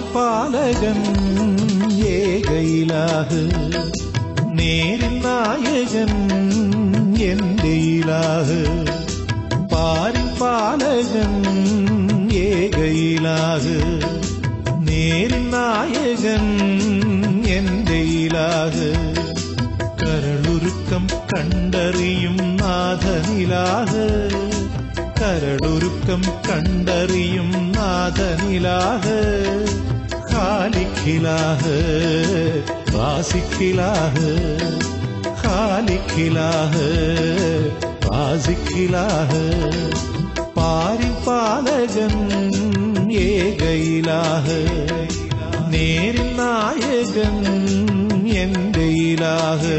പാലകൻ ഏകയിലാഹ്. നേരിൻ നായകൻ എന്റെ ഇലാഹ്. പാരിൻ പാലകൻ ഏകയിലാഹ്. നേരിൻ നായകൻ എന്റെ ഇലാഹ്. കരളുരുക്കം കണ്ടറിയും നാഥനിലാഹ്. കരളുരുക്കം കണ്ടറിയും നാഥനിലാഹ്. ഖാലിഖിലാഹ് റാസിഖിലാഹ് ഖാലിഖിലാഹ് റാസിഖിലാഹ് പാരിപാലകൻ ഏകയിലാഹ് നേരിൽ നായകൻ എന്റെ ഇലാഹ്.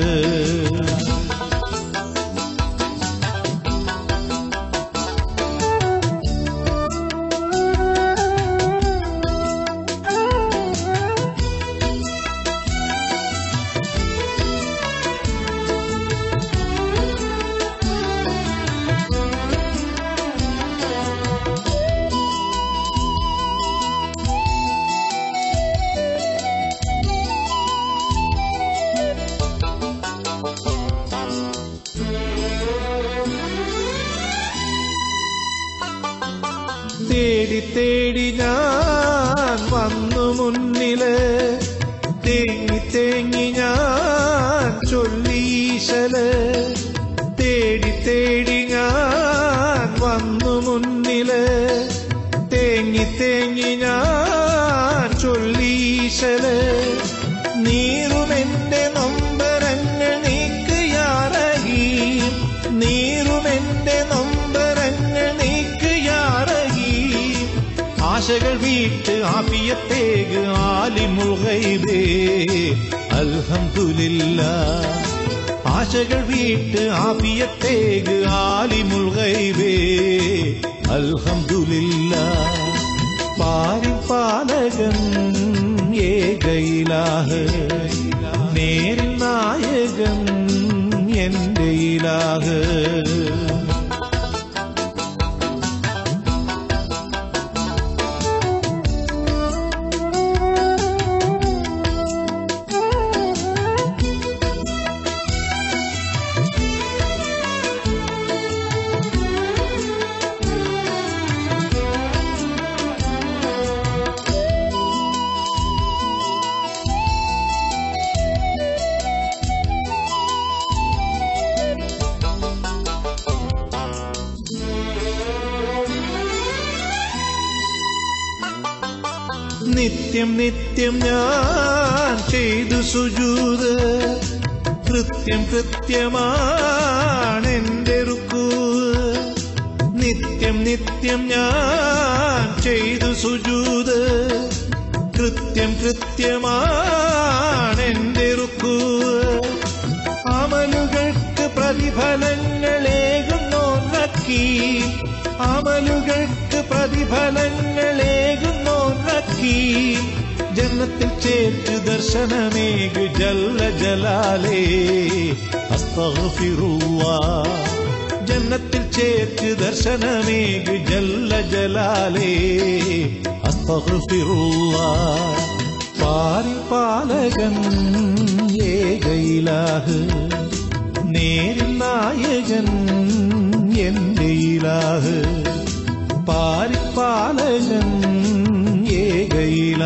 തേടി തേടി ഞാൻ വന്നു മുന്നിൽ. തേങ്ങി തേങ്ങി ഞാൻ ചൊല്ലീശൽ തേടി തേടി ഞാൻ വന്നു മുന്നിൽ. തേങ്ങി തേങ്ങി ഞാൻ ചൊല്ലീശൽ ആശകൾ വീട്ട് ആപിയത്തേക്ക് ആലിമുൽ ഗൈബേ അൽഹംദുലില്ല. ആശകൾ വീട്ട് ആപിയത്തേക്ക് ആലിമുൽ ഗൈബേ അൽഹംദുലില്ല. പാരി പാലകൻ ഏകയിലാഹ്. നേരിൽ നായകൻ എന്റെ ഇലാഹ്. നിത്യം നിത്യം ഞാൻ ചെയ്തു സുജൂത്. കൃത്യം കൃത്യമാണ് എന്റെ റുക്കൂ നിത്യം നിത്യം ഞാൻ ചെയ്തു സുജൂത്. കൃത്യം കൃത്യമാണ് എന്റെ റുക്കൂ അമലുകൾക്ക് പ്രതിഫലങ്ങളേകുന്നോന്നക്കി അമലുകൾക്ക് പ്രതിഫലങ്ങളേകുന്നോന്നക്കി ജന്നത്തിൽ ചേർത്ത് ദർശനമേകു ജല്ല ജലാലേ. അസ്തഗ്ഫിറുല്ലാ. ജന്നത്തിൽ ചേർത്ത് ദർശനമേകു ജല്ല ജലാലേ. അസ്തഗ്ഫിറുല്ലാ. പാരി പാലകൻ ഏകയിലാഹ്. നേരിൽ നായകൻ എന്റെ ഇലാഹ്.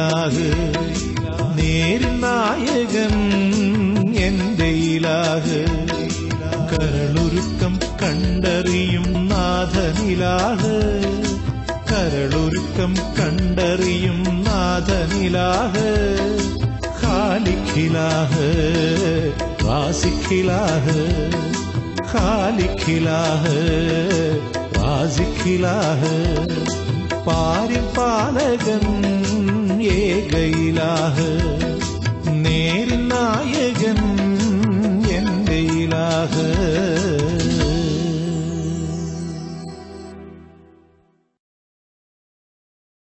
ഏകയിലാഹ് നേർനായകൻ നായകൻ എന്റെ ഇലാഹ്. കരളുരുക്കം കണ്ടറിയും നാഥനിലാഹ്. കരളുരുക്കം കണ്ടറിയും നാഥനിലാഹ്. ഖാലിഖിലാഹ് റാസിഖിലാഹ് ഖാലിഖിലാഹ് റാസിഖിലാഹ് ஏகையிலாக நேரில் நாய